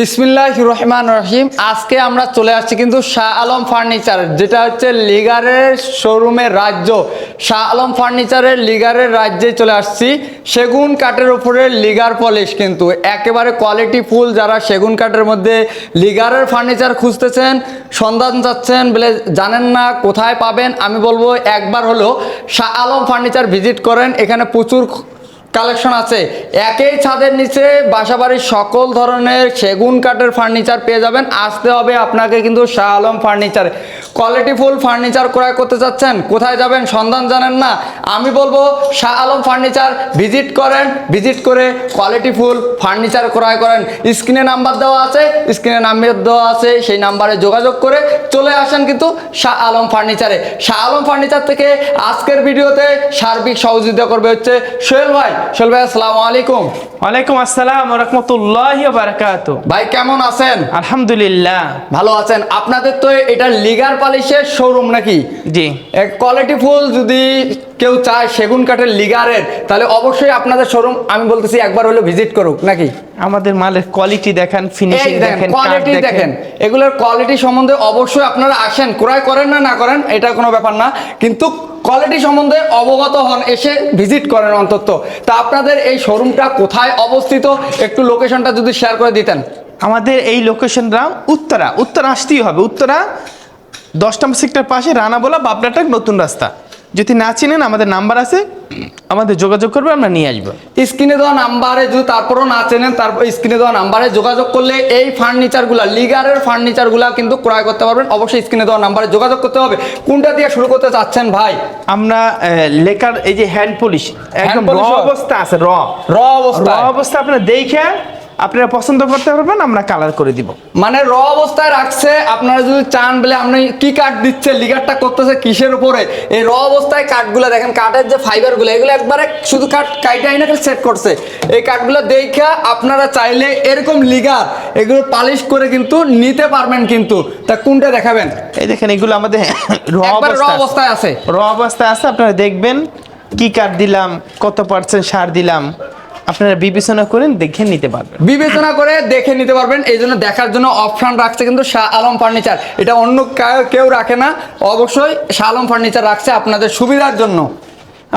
বিসমিল্লাহ রহমান রহিম। আজকে আমরা চলে আসছি কিন্তু শাহ আলম ফার্নিচার, যেটা হচ্ছে লিগারের শোরুমের রাজ্য। শাহ আলম ফার্নিচারের লিগারের রাজ্যে চলে আসছি। সেগুন কাঠের উপরে লিগার পলিশ কিন্তু। একেবারে কোয়ালিটি ফুল যারা সেগুন কাঠের মধ্যে লিগারের ফার্নিচার খুঁজতেছেন, সন্ধান চাচ্ছেন বলে জানেন না, কোথায় পাবেন, আমি বলব একবার হলো শাহ আলম ফার্নিচার ভিজিট করেন। এখানে প্রচুর কালেকশন আছে। একই ছাদের নিচে বাসাবাড়ির সকল ধরনের সেগুন কাঠের ফার্নিচার পেয়ে যাবেন। আসতে হবে আপনাকে কিন্তু Shah Alam furniture. Qualityful furniture ক্রয় করতে চাচ্ছেন, কোথায় যাবেন সন্ধান জানেন না। আমি বলব, শাহ আলম ফার্নিচার ভিজিট করেন, ভিজিট করে কোয়ালিটিফুল ফার্নিচার ক্রয় করেন। স্ক্রিনে নাম্বার দেওয়া আছে, স্ক্রিনে নাম্বার দেওয়া আছে, সেই নাম্বারে যোগাযোগ করে চলে আসেন কিন্তু শাহ আলম ফার্নিচারে। শাহ আলম ফার্নিচার থেকে আজকের ভিডিওতে সার্বিক সহযোগিতা করবে হচ্ছে সোহেল ভাই। সোহেল ভাই আসসালামু আলাইকুম। ওয়ালাইকুম আসসালাম রহমতুল্লাহ বারাকাত ভাই কেমন আছেন? আলহামদুলিল্লাহ। ভালো আছেন। আপনাদের তো এটা লিগার পালিশের শোরুম নাকি? জি। কোয়ালিটি ফুল যদি কেউ চায় সেগুন কাঠের লিগারের তাহলে অবশ্যই আপনাদের শোরুম আমি বলতেছি একবার হলো ভিজিট করুক নাকি? আমাদের মালের কোয়ালিটি দেখেন ফিনিশিং দেখেন কোয়ালিটি দেখেন। এগুলোর কোয়ালিটি সম্বন্ধে অবশ্যই আপনারা আসেন ক্রয় করেন না না করেন এটা কোনো ব্যাপার না। কিন্তু কোয়ালিটি সম্বন্ধে অবগত হন, এসে ভিজিট করেন অন্তত। তা আপনাদের এই শোরুমটা কোথায় অবস্থিত? একটু লোকেশনটা যদি শেয়ার করে দিতেন। আমাদের এই লোকেশনটা উত্তরা। উত্তরা আসতেই হবে। উত্তরা দশ নম্বর সেক্টর পাশে রানাবোলা বাবলাটাক নতুন রাস্তা। যদি না চিনেন আমাদের নাম্বার আছে। আমাদের যোগাযোগ করবে আমরা নিয়ে আসব। স্ক্রিনে দেওয়া নাম্বারে যদি তারপরও না চেনেন তারপর স্ক্রিনে দেওয়া নাম্বারে যোগাযোগ করলে এই ফার্নিচারগুলো লিগারের ফার্নিচারগুলো কিন্তু ক্রয় করতে পারবেন। অবশ্যই স্ক্রিনে দেওয়া নাম্বারে যোগাযোগ করতে হবে। কোনটা দিয়ে শুরু করতে চাচ্ছেন ভাই? আমরা লেকার এই যে হ্যান্ড পলিশ একদম র অবস্থা আছে র র অবস্থা। র অবস্থা আপনারা দেখে আপনারা পছন্দ করতে পারবেন আমরা কালার করে দিব। মানে র অবস্থায় রাখছে আপনারা যদি চান বলে আপনি কি কাঠ দিচ্ছে লিগারটা করতেছে কিসের উপরে? এই র অবস্থায় কাঠগুলো দেখেন কাঠের যে ফাইবারগুলো এগুলো একবারে শুধু কাঠ কাইটাই না সেট করছে। এই কাঠগুলো দেখা আপনারা চাইলে এরকম লিগার এগুলো পালিশ করে কিন্তু নিতে পারবেন কিন্তু। তা কোনটা দেখাবেন? এই দেখেন এগুলো আমাদের র। অবস্থায় আছে। র অবস্থায় আছে আপনারা দেখবেন কি কাঠ দিলাম কত পার্সেন্ট সার দিলাম। আপনারা বিবেচনা করেন, দেখে নিতে পারবেন। বিবেচনা করে দেখে নিতে পারবেন, এই জন্য দেখার জন্য অপশন রাখছে কিন্তু শাহ আলম ফার্নিচার। এটা অন্য কেউ রাখে না। অবশ্যই শাহ আলম ফার্নিচার রাখছে আপনাদের সুবিধার জন্য।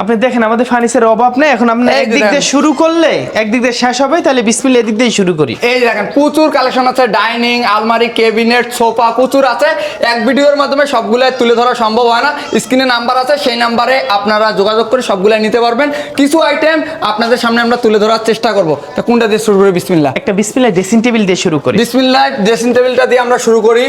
আপনি দেখেন আমাদের ফার্নিচারের অভাব নেই। এখন আপনি একদিক দিয়ে শুরু করলে একদিক দিয়ে শেষ হবে তাহলে বিসমিল্লা এদিক দিয়ে শুরু করি। এই দেখেন প্রচুর কালেকশন আছে ডাইনিং আলমারি কেবিনেট সোফা প্রচুর আছে। এক ভিডিওর মাধ্যমে সবগুলো তুলে ধরা সম্ভব হয় না। স্ক্রিনে নাম্বার আছে সেই নাম্বারে আপনারা যোগাযোগ করে সবগুলো নিতে পারবেন। কিছু আইটেম আপনাদের সামনে আমরা তুলে ধরার চেষ্টা করব। তা কোনটা দিয়ে শুরু করি? বিসমিল্লা একটা বিসমিল্লা ড্রেসিং টেবিল দিয়ে শুরু করি। বিসমিল্লা ড্রেসিং টেবিলটা দিয়ে আমরা শুরু করি।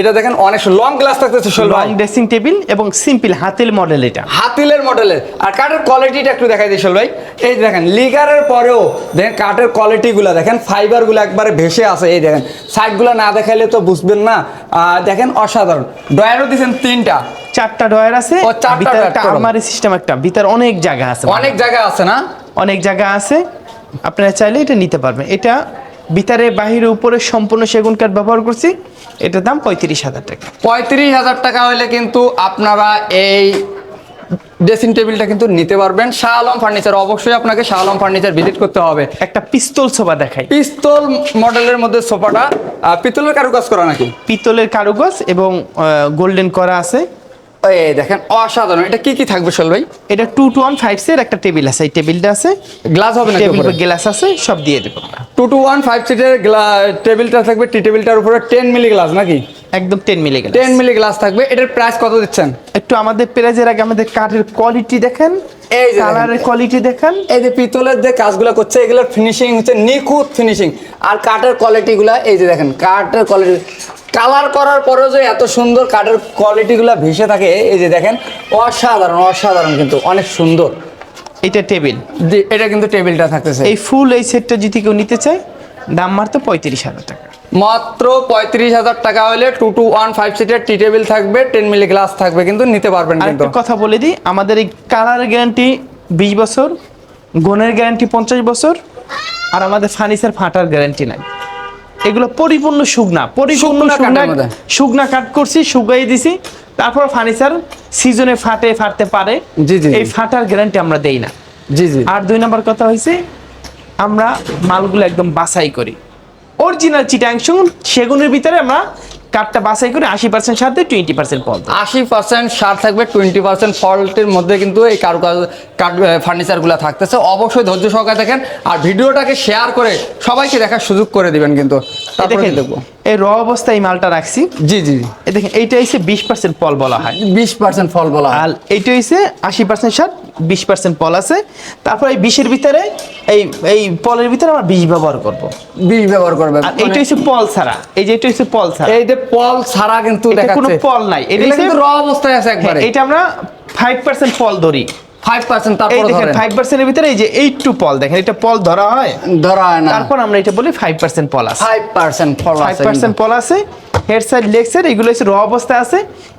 এটা দেখেন অনেক লং গ্লাস থাকতেছে লং ড্রেসিং টেবিল এবং সিম্পল হাতিল মডেল এটা। হাতিলের মডেলের আর কাঠের কোয়ালিটিটা একটু দেখাই দিই ভাই। এই দেখেন লিগারের পরেও দেখেন কাঠের কোয়ালিটিগুলো দেখেন ফাইবারগুলো একবারে ভেসে আছে এই দেখেন। সাইডগুলো না দেখাইলে তো বুঝবেন না। দেখেন অসাধারণ। ডয়ারও দিয়েছেন তিনটা। চারটা ডয়ার আছে ও, চারটা ভিতরে একটা। আলমারি সিস্টেম একটা ভিতরে অনেক জায়গা আছে অনেক জায়গা আছে না? অনেক জায়গা আছে। আপনারা চাইলে এটা নিতে পারবেন। এটা ভিতরে বাহিরে উপরে সম্পূর্ণ সেগুন কাঠ ব্যবহার করছি। এটার দাম পঁয়ত্রিশ হাজার টাকা। পঁয়ত্রিশ হাজার টাকা হলে কিন্তু আপনারা এই ড্রেসিং টেবিলটা কিন্তু নিতে পারবেন। শাহ আলম ফার্নিচার অবশ্যই আপনাকে শাহ আলম ফার্নিচার ভিজিট করতে হবে। একটা পিস্তল সোফা দেখাই। পিস্তল মডেলের মধ্যে সোফাটা। পিতলের কারুকাজ করা নাকি? পিতলের কারুকাজ এবং গোল্ডেন করা আছে। এই দেখেন অসাধারণ। এটা কি কি থাকবে শোল ভাই? এটা টু টু ওয়ান ফাইভ এর একটা টেবিল আছে। এই টেবিলটা আছে। গ্লাস হবে না টেবিল গ্লাস আছে সব দিয়ে দেবো টু টু ওয়ান ফাইভ সিটের টেবিলটা থাকবে। টি টেবিলটার উপরে টেন মিলি গ্লাস নাকি? একদম টেন মিলে গেল টেন মিলি গ্লাস থাকবে। এটার প্রাইস কত দিচ্ছেন? একটু আমাদের প্রাইজের আগে আমাদের কাঠের কোয়ালিটি দেখেন এই যে কালারের কোয়ালিটি দেখেন। এই যে পিতলের যে কাজগুলো করছে এগুলোর ফিনিশিং হচ্ছে নিখুঁত ফিনিশিং আর কাঠের কোয়ালিটিগুলো এই যে দেখেন কাঠের কোয়ালিটি কালার করার পরেও যে এত সুন্দর কাঠের কোয়ালিটিগুলো ভেসে থাকে এই যে দেখেন অসাধারণ অসাধারণ কিন্তু অনেক সুন্দর। এটা টেবিল এটা কিন্তু টেবিলটা থাকতেছে। এই ফুল এই সেটটা যদি কেউ নিতে চায় দাম মারতো পঁয়ত্রিশ হাজার টাকা। মাত্র পঁয়ত্রিশ হাজার টাকা হলে টু টু ওয়ান ফাইভ সিটের টি টেবিল থাকবে টেন মিলি গ্লাস থাকবে কিন্তু নিতে পারবেন কিন্তু। কথা বলে দিই আমাদের এই কালার গ্যারান্টি বিশ বছর গুণের গ্যারান্টি পঞ্চাশ বছর আর আমাদের ফার্নিচার ফাটার গ্যারান্টি নাই। এগুলো পরিপূর্ণ শুকনা পরিপূর্ণ শুকনা শুকনা কাট করছি শুকাই দিছি তারপর ফার্নিচার সিজনে ফাটে ফাটতে পারে। জি, জি, এই। ফাটার গ্যারান্টি আমরা দেই না। জি জি। আর দুই নম্বর কথা হয়েছে আমরা মালগুলো একদম বাছাই করি। অরিজিনাল চিটাংশ সেগুন সেগুনের ভিতরে আমরা কাঠটা বাছাই করে, আশি পার্সেন্ট সার দিয়ে টোয়েন্টি পার্সেন্ট ফল আশি পার্সেন্ট সার থাকবে টোয়েন্টি পার্সেন্ট ফল্টের মধ্যে কিন্তু এই কারুকাজ কাঠ ফার্নিচারগুলো থাকতেছে। অবশ্যই ধৈর্য সহকারে দেখেন, আর ভিডিওটাকে শেয়ার করে সবাইকে দেখার সুযোগ করে দিবেন কিন্তু। তারপরে দেখব। এই র অবস্থায় এই মালটা রাখছি। জি জি। এই দেখেন এইটা বিশ পার্সেন্ট পল বলা হয়। বিশ পার্সেন্ট ফল বলা হয়। আর এইটা আশি পার্সেন্ট সার বিশ পার্সেন্ট পল আছে। তারপর এই বিশের ভিতরে এই এই পলের ভিতরে আমরা বিষ ব্যবহার করব। বিষ ব্যবহার করবে আর এইটা হচ্ছে পল ছাড়া। এই যে এটা হচ্ছে পল ছাড়া। এই যে পল ছাড়া কিন্তু কোনো পল নাই। এটা কিন্তু র অবস্থায় আছে একবারে। হ্যাঁ, এটা আমরা ফাইভ পার্সেন্ট পল ধরি। ফাইভ পার্সেন্ট এই তারপরে দেখেন ধরেন। ফাইভ ভিতরে এই যে এইট টু পল দেখেন এটা পল ধরা হয়? ধরা হয় না। তারপর আমরা এটা বলি ফাইভ পার্সেন্ট পল আছে। ফাইভ পার্সেন্ট ফল ফাইভ আছে পার্সেন্ট পল আছে হেড সাইড লেগ সাইড এগুলো হচ্ছে র অবস্থায় আছে।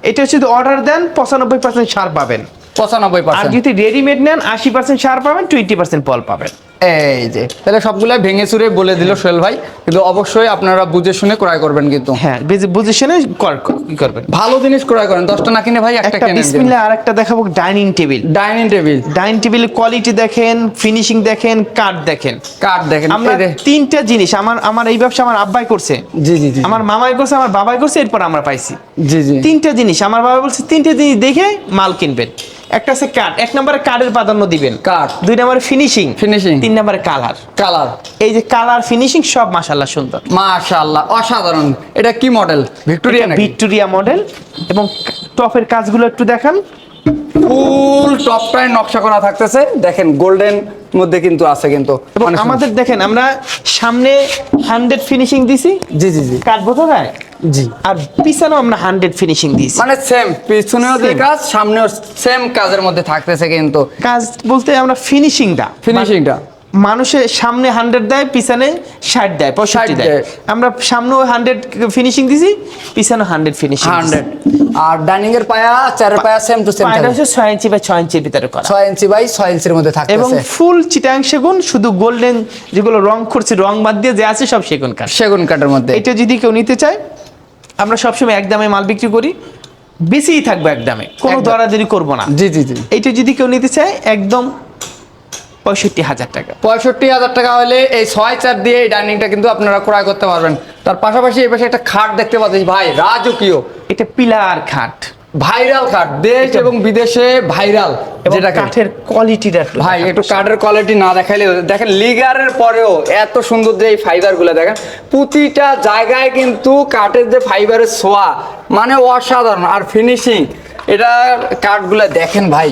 এটা হচ্ছে অর্ডার দেন পঁচানব্বই পার্সেন্ট সার পাবেন। পঁচানব্বই আর যদি রেডিমেড নেন আশি পার্সেন্ট সার পাবেন টোয়েন্টি পার্সেন্ট পল পাবেন। এই যে তাহলে সবগুলা ভেঙে চুরে বলে দিল সোহেল ভাই কিন্তু অবশ্যই আপনারা বুঝে শুনে ক্রয় করবেন কিন্তু। হ্যাঁ বুঝে শুনে কি করবেন। ভালো জিনিস ক্রয় করেন দশটা না কিনে ভাই একটা বিসমিল্লা আর একটা দেখাবো dining table dining table dining টেবিলের কোয়ালিটি দেখেন ফিনিশিং দেখেন কাঠ দেখেন। কাঠ দেখেন আমরা তিনটা জিনিস আমার আমার এই ব্যবসা আমার আব্বাই করছে। জি জি জি। আমার মামাই করছে আমার বাবাই করছে এরপর আমরা পাইছি। জি জি। তিনটা জিনিস আমার বাবা বলছে তিনটা জিনিস দেখে মাল কিনবেন। একটা হচ্ছে কাঠ এক নম্বরে কাঠের প্রাধান্য দিবেন। কাঠ। দুই নম্বরে ফিনিশিং Finishing। তিন নম্বরে কালার কালার এই যে কালার ফিনিশিং সব মাশাল্লাহ সুন্দর। মাশাআল্লাহ অসাধারণ। এটা কি মডেল ভিক্টোরিয়া নাকি? ভিক্টোরিয়া মডেল এবং টপের কাজগুলো একটু দেখান। ফুল টপটাই নকশা করা থাকতেছে। দেখেন গোল্ডেন মধ্যে কিন্তু আছে কিন্তু। আমাদের দেখেন আমরা সামনে হান্ড্রেড ফিনিশিং দিছি। জি জি জি। বোঝা যায় জি। আর পিছনেও আমরা হান্ড্রেড ফিনিশিং দিয়েছি। মানে সেম পিছনেও যে কাজ সামনেও সেম কাজের মধ্যে থাকতেছে কিন্তু। কাজ বলতে আমরা ফিনিশিংটা ফিনিশিংটা মানুষের সামনে হান্ড্রেড দেয় পিছনে ষাট দেয় পঁয়ষট্টি দেয়। আমরা সামনেও হান্ড্রেড ফিনিশিং দিছি পিছনে হান্ড্রেড ফিনিশিং হান্ড্রেড আর ডাইনিং এর পায়া চারের পায়া সেম টু সেম পায়টা হচ্ছে ছয় ইঞ্চি বা ছয় ইঞ্চির ভিতরে করা। ছয় ইঞ্চি বাই ছয় ইঞ্চির মধ্যে এবং ফুল চিটাং সেগুন শুধু গোল্ডেন যেগুলো রং করছে রং বাদ দিয়ে যে আছে সব সেগুন কাঠ। সেগুন কাঠের মধ্যে। এটা যদি কেউ নিতে চায় আমরা সবসময় এক দামে মাল বিক্রি করি বেশিই থাকবে এক দামে। কোনো। দরাদরি করব না। জি জি জি। এইটা যদি কেউ নিতে চায় একদম পঁয়ষট্টি হাজার টাকা। পঁয়ষট্টি হাজার টাকা হলে এই ছয় চার দিয়ে এই ডাইনিংটা কিন্তু আপনারা ক্রয় করতে পারবেন। তার পাশাপাশি এই পাশে একটা খাট দেখতে পাচ্ছি ভাই রাজকীয়। এটা পিলার খাট। ভাইরাল কাঠ দেশ এবং বিদেশে ভাইরাল যেটা কাঠের কোয়ালিটিটা একটু ভাই একটু কাঠের কোয়ালিটি না দেখাইলে দেখেন লিগারের পরেও এত সুন্দর যে এই ফাইবারগুলো দেখেন প্রতিটা জায়গায় কিন্তু কাঠের যে ফাইবারের ছোঁয়া মানে অসাধারণ। আর ফিনিশিং এটা কাঠগুলো দেখেন ভাই।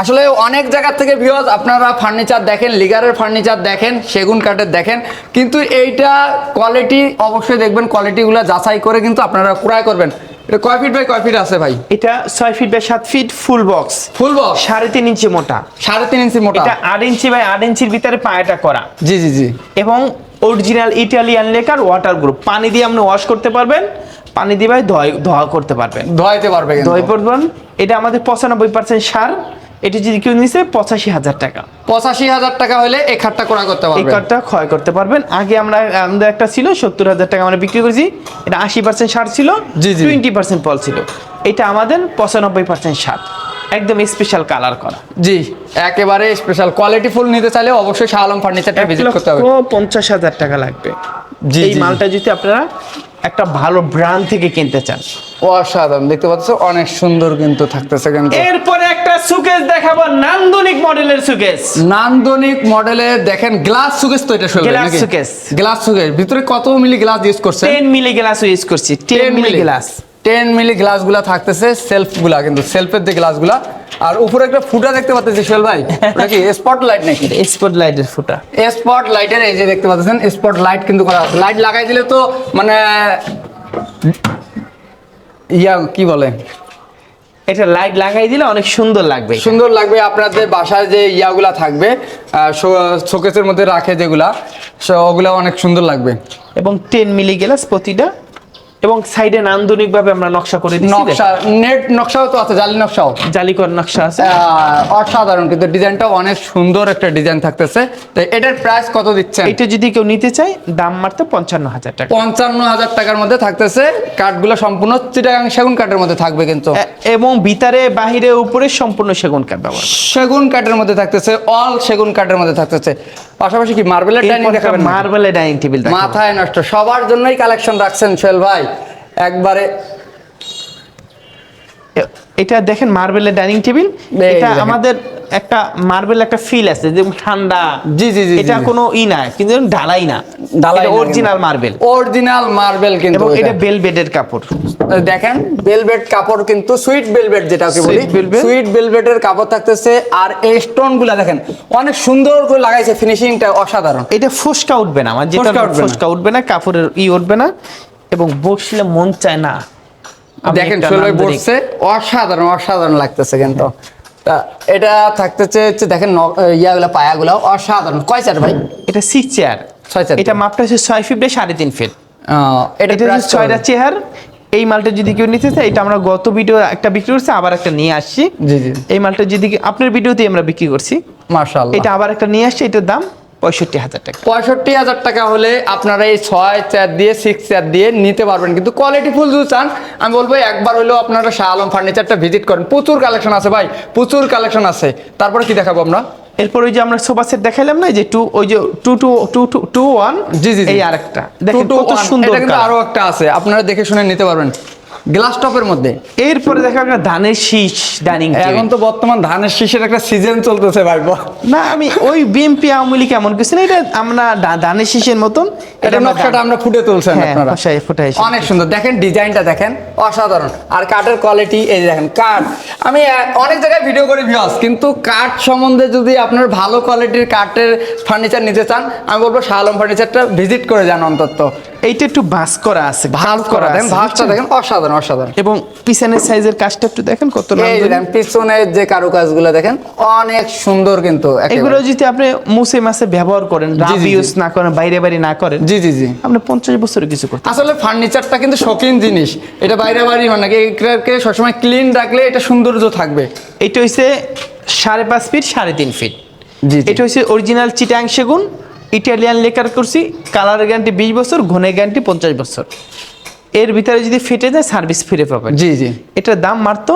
আসলে অনেক জায়গা থেকে ভিউজ আপনারা ফার্নিচার দেখেন লিগারের ফার্নিচার দেখেন সেগুন কাঠের দেখেন কিন্তু এইটা কোয়ালিটি অবশ্যই দেখবেন কোয়ালিটিগুলো যাচাই করে কিন্তু আপনারা ক্রয় করবেন। এটা কয় ফিট বাই কয় ফিট আছে ভাই? এটা ছয় ফিট বাই সাত feet full box full box সাড়ে তিন ইঞ্চি মোটা। সাড়ে তিন ইঞ্চি মোটা। এটা আট ইঞ্চি বাই আট ইঞ্চির ভিতরে পায়াটা করা। জি জি জি। এবং original Italian lacquer water group পানি দিয়ে আপনি ওয়াশ করতে পারবেন পানি দিয়ে ভাই ধোয়া ধোয়া করতে পারবেন। ধোয়াইতে পারবেন ধোয়াই পারবেন এটা আমাদের পঁচানব্বই পার্সেন্ট সার। এটি যদি কেউ নিছে পঁচাশি হাজার টাকা। পঁচাশি হাজার টাকা হলে এই খাটটা ক্রয় করতে এই পারবে কার্ডটা ক্ষয় করতে পারবেন। আগে আমরা আমাদের একটা ছিল সত্তর হাজার টাকা আমরা বিক্রি করেছি। এটা আশি পার্সেন্ট সার ছিল। টোয়েন্টি পার্সেন্ট পল ছিল। এটা আমাদের পঁচানব্বই পার্সেন্ট সার। একদম স্পেশাল কালার করা। জি একেবারে স্পেশাল কোয়ালিটি ফুল নিতে চাইলে অবশ্যই শাহ আলম ফার্নিচারটা ভিজিট করতে হবে। পঞ্চাশ হাজার টাকা লাগবে। জি, এই। মালটা যদি আপনারা একটা ভালো ব্র্যান্ড থেকে কিনতে চান। অসাধারণ। দেখতে পাচ্ছ অনেক সুন্দর কিন্তু থাকতেছে কিন্তু। এরপরে একটা সুকেস দেখাবো নান্দনিক মডেলের সুকেস নান্দনিক মডেলে দেখেন গ্লাস সুকেস তো এটা শুরু Glass suitcase। গ্লাস সুকেস ভিতরে কত মিলি গ্লাস ইউজ করছে টেন মিলি গ্লাস ইউজ করছি। Ten milli glass ten milli গ্লাসগুলা থাকতেছে সেলফগুলা কিন্তু সেলফের যে গ্লাসগুলা আর উপরে একটা ফুটা দেখতে পাচ্ছি সোহেল ভাই। ওটা কি স্পট লাইট নাকি? স্পট লাইটের ফুটা। স্পট লাইটের এই যে দেখতে পাচ্ছেন স্পট লাইট কিন্তু করা আছে। লাইট লাগাই দিলে তো মানে ইয়া কি বলে? এটা লাইট লাগাই দিলে অনেক সুন্দর লাগবে। সুন্দর লাগবে আপনাদের বাসায় যে ইয়াগুলা থাকবে শোকেসের মধ্যে রাখে যেগুলা ওগুলা অনেক সুন্দর লাগবে। এবং টেন মিলি গ্লাস প্রতিটা এবং সাইডে নান্দনিক ভাবে আমরা নকশা করে দিচ্ছি নকশা নেট নকশাও তো আছে জালি নকশাও। জালিকর নকশা আছে। অসাধারণ কিন্তু ডিজাইনটাও অনেক সুন্দর একটা ডিজাইন থাকতেছে। তো এটার প্রাইস কত দিচ্ছেন? এটা যদি কেউ নিতে চায় দাম মারতে পঞ্চান্ন হাজার টাকা। পঞ্চান্ন হাজার টাকার মধ্যে থাকতেছে। কাঠগুলো সম্পূর্ণ চিটাগাং সেগুন কাঠের মধ্যে থাকবে কিন্তু। এবং ভিতরে বাহিরে উপরে সম্পূর্ণ সেগুন কাঠ ব্যবহার সেগুন কাঠের মধ্যে থাকতেছে অল সেগুন কাঠের মধ্যে থাকতেছে। পাশাপাশি কি মার্বেলের ডাইনিং দেখাবেন? মার্বেলের ডাইনিং টেবিল মাথায় নষ্ট সবার জন্যই কালেকশন রাখছেন সোহেল ভাই একবারে এটা দেখেন মার্বেলের ডাইনিং টেবিল। এটা আমাদের একটা মার্বেল একটা ফিল আছে যেমন ঠান্ডা। জি, জি, জি, এটা। কোনো ই না কিন্তু ঢালাই না। ঢালাই অরিজিনাল মার্বেল অরিজিনাল মার্বেল কিন্তু এবং এটা। বেলবেডের কাপড়। দেখেন বেলভেট কাপড় কিন্তু সুইট বেলভেট যেটাকে বলি। Sweet velvet। সুইট বেলভেটের কাপড় থাকতেছে আর এই স্টোনগুলা দেখেন অনেক সুন্দর করে লাগাইছে ফিনিশিংটা অসাধারণ। এটা ফোসকা উঠবে না আমার যেটা ফুসকা উঠবে না। কাপড়ের ই উঠবে না এবং বসলে মন চায় না। দেখেন সোহেল বসছে অসাধারণ অসাধারণ লাগতেছে কিন্তু। তা এটা থাকতেছে হচ্ছে দেখেন ইয়াগুলা পায়াগুলো অসাধারণ। কয় চার ভাই? এটা সিক্স চেয়ার ছয় চার এটা মাপটা হচ্ছে ছয় ফিট সাড়ে তিন ফিট এটা হচ্ছে ছয়টা চেয়ার এই মালটা যদি কেউ নিতে চায় এটা আমরা গত ভিডিও একটা বিক্রি করছি আবার একটা নিয়ে আসছি। জি জি। এই মালটা যদি আপনার ভিডিওতে আমরা বিক্রি করছি। মার্শাল্লাহ এটা আবার একটা নিয়ে আসছি এটার দাম পঁয়ষট্টি হাজার টাকা। পঁয়ষট্টি হাজার টাকা হলে আপনারা এই ছয় চেয়ার দিয়ে সিক্স চেয়ার দিয়ে নিতে পারবেন। কিন্তু কোয়ালিটি ফুল যদি চান আমি বলব একবার হলেও আপনারা শাহ আলম ফার্নিচারটা ভিজিট করেন। প্রচুর কালেকশন আছে ভাই প্রচুর কালেকশন আছে। তারপরে কি দেখাবো আমরা? এরপর ওই যে আমরা সোফা সেট দেখাইলাম না যে টু ওই যে two two two two two one জি, জি, জি। এই আরেকটা। দেখেন কত সুন্দর এটা কিন্তু আরও একটা আছে। আপনারা দেখে শুনে নিতে পারবেন। গ্লাস টপের মধ্যে। এরপরে দেখা একটা ধানের শীষ ডাইনিং এখন তো বর্তমান ধানের শীষের একটা সিজন চলতেছে ভাই না আমি ওই বিএমপি আওয়ামী লীগ এমন কিছু না এটা আমরা ধানের শীষের মতন এটা নকশাটা আমরা ফুটে তুলছেন হ্যাঁ, আপনারা। ফুটাইছি। অনেক সুন্দর। দেখেন ডিজাইনটা দেখেন অসাধারণ। আর কাঠের কোয়ালিটি এই দেখেন কাঠ। আমি অনেক জায়গায় ভিডিও করি ভিউস কিন্তু কাঠ সম্বন্ধে যদি আপনার ভালো কোয়ালিটির কাঠের ফার্নিচার নিতে চান আমি বলব শাহ আলম ফার্নিচারটা ভিজিট করে যান অন্তত। এইটা একটু ভাস করা আছে ভাঁজ করা দেখেন ভাঁজটা দেখেন অসাধারণ। অসাধারণ অসাধারণ। এবং পিছনের সাইজের কাজটা একটু দেখেন কত। দেখেন পিছনের যে কারুকাজগুলো দেখেন অনেক সুন্দর কিন্তু এগুলো যদি আপনি মুসে মাসে ব্যবহার করেন ইউজ না করেন বাইরে বাইরে না করেন জি জি জি। আপনি পঞ্চাশ বছরে কিছু করতে আসলে ফার্নিচারটা কিন্তু শখিন জিনিস। এটা বাইরে বাড়ি হয় নাকি এটাকে সবসময় ক্লিন রাখলে এটা সৌন্দর্য থাকবে। এটা হচ্ছে সাড়ে পাঁচ ফিট সাড়ে তিন ফিট। জি এটা হচ্ছে অরিজিনাল চিটাং সেগুন ইটালিয়ান লেকার করছি কালার গ্যারান্টি বিশ বছর ঘনের গ্যারান্টি পঞ্চাশ বছর। এর ভিতরে যদি ফিটে যায় সার্ভিস ফিরে পাবেন। জি জি। এটার দাম মাত্র